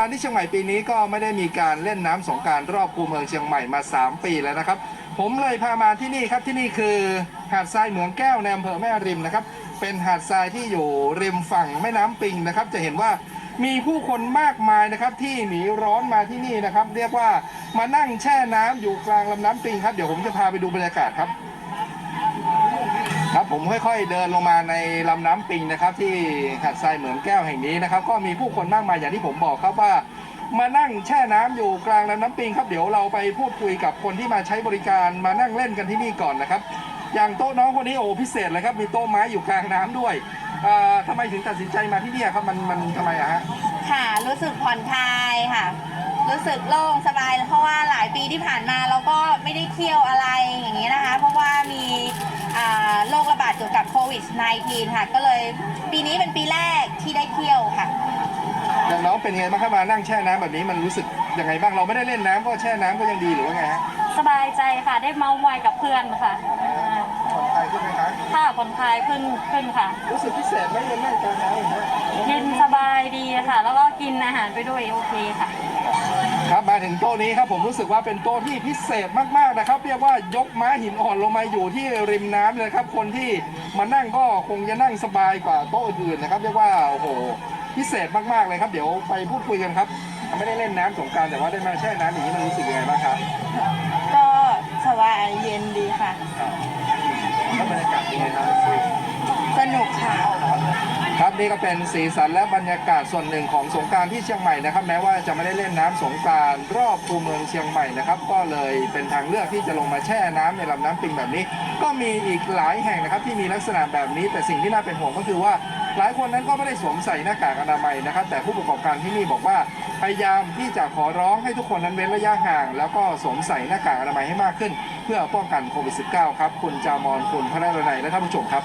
การที่เชียงใหม่ปีนี้ก็ไม่ได้มีการเล่นน้ำสงการรอบคูเมืองเชียงใหม่มา 3 ปีแล้วนะครับ ผมเลยพามาที่นี่ครับที่นี่คือหาดทรายเหมืองแก้วในอำเภอแม่ริมนะครับ เป็นหาดทรายที่อยู่ริมฝั่งแม่น้ำปิงนะครับ จะเห็นว่ามีผู้คนมากมายนะครับที่หนีร้อนมาที่นี่นะครับ เรียกว่ามานั่งแช่น้ำอยู่กลางลำน้ำปิงครับเดี๋ยวผมจะพาไปดูบรรยากาศครับ ครับผมค่อยๆเดินลงมาในลำน้ำปิงนะครับ ที่หาดทรายเหมืองแก้วแห่งนี้นะครับ ก็มีผู้คนมากมายอย่างที่ผมบอกครับว่า มานั่งแช่น้ำอยู่กลางลำน้ำปิงครับเดี๋ยวเราไปพูดคุยกับคนที่มาใช้บริการมานั่งเล่นกันที่นี่ก่อนนะครับ อย่างโต๊ะน้องคนนี้โอ้พิเศษเลยครับมีโต๊ะไม้อยู่กลางน้ำด้วยเอ่อทำไมถึงตัดสินใจมาที่นี่ครับมันมันทำไมอะฮะค่ะรู้สึกผ่อนคลายค่ะ รู้สึกโล่งสบายเพราะว่าหลายปีที่ผ่านมาเราก็ไม่ได้เที่ยวอะไรอย่างนี้นะคะ เพราะว่ามีอ่าโรคระบาดเกี่ยวกับโควิด -19 ค่ะ ก็เลยปีนี้เป็นปีแรกที่ได้เที่ยวค่ะ อย่างน้องเป็นไงบ้างครับมานั่งแช่น้ำแบบนี้มันรู้สึกยังไงบ้างเราไม่ได้เล่นน้ำก็แช่น้ำก็ยังดีหรือว่าไงฮะสบายใจค่ะ ได้เมาส์มอยกับเพื่อนค่ะอ่าผ่อนคลายขึ้นไหมครับค่าผ่อนคลายขึ้นขึ้นค่ะ รู้สึกพิเศษไหมยังนั่งกลางน้ำอย่างเงี้ย เย็นสบายดีค่ะ แล้วก็กินอาหารไปด้วยโอเคค่ะ ครับมาถึงโต๊ะนี้ครับผมรู้สึกว่าเป็นโต๊ะที่พิเศษมากๆนะครับ เรียกว่ายกม้าหินอ่อนลงมาอยู่ที่ริมน้ำเลยครับ คนที่มานั่งก็คงจะนั่งสบายกว่าโต๊ะอื่นๆนะครับ เรียกว่าโอ้โหพิเศษมากๆเลยครับ เดี๋ยวไปพูดคุยกันครับ ไม่ได้เล่นน้ำสงกรารแต่ว่าได้มาแช่น้ำอย่างนี้มันรู้สึกยังไงบ้างครับก็สบายเย็นดีค่ะแล้วบรรยากาศเป็นไงครับสนุกค่ะครับ นี่ก็เป็นสีสันและบรรยากาศส่วนหนึ่งของสงการที่เชียงใหม่นะครับ แม้ว่าจะไม่ได้เล่นน้ำสงการรอบคูเมืองเชียงใหม่นะครับ ก็เลยเป็นทางเลือกที่จะลงมาแช่น้ำในลำน้ำปิงแบบนี้ ก็มีอีกหลายแห่งนะครับที่มีลักษณะแบบนี้ แต่สิ่งที่น่าเป็นห่วงก็คือว่า หลายคนนั้นก็ไม่ได้สวมใส่หน้ากากอนามัยนะครับ แต่ผู้ประกอบการที่นี่บอกว่าพยายามที่จะขอร้องให้ทุกคนนั้นเว้นระยะห่าง แล้วก็สวมใส่หน้ากากอนามัยให้มากขึ้น เพื่อป้องกันโควิด -19 ครับคุณจามอนคุณพระนรนัยและท่านผู้ชมครับ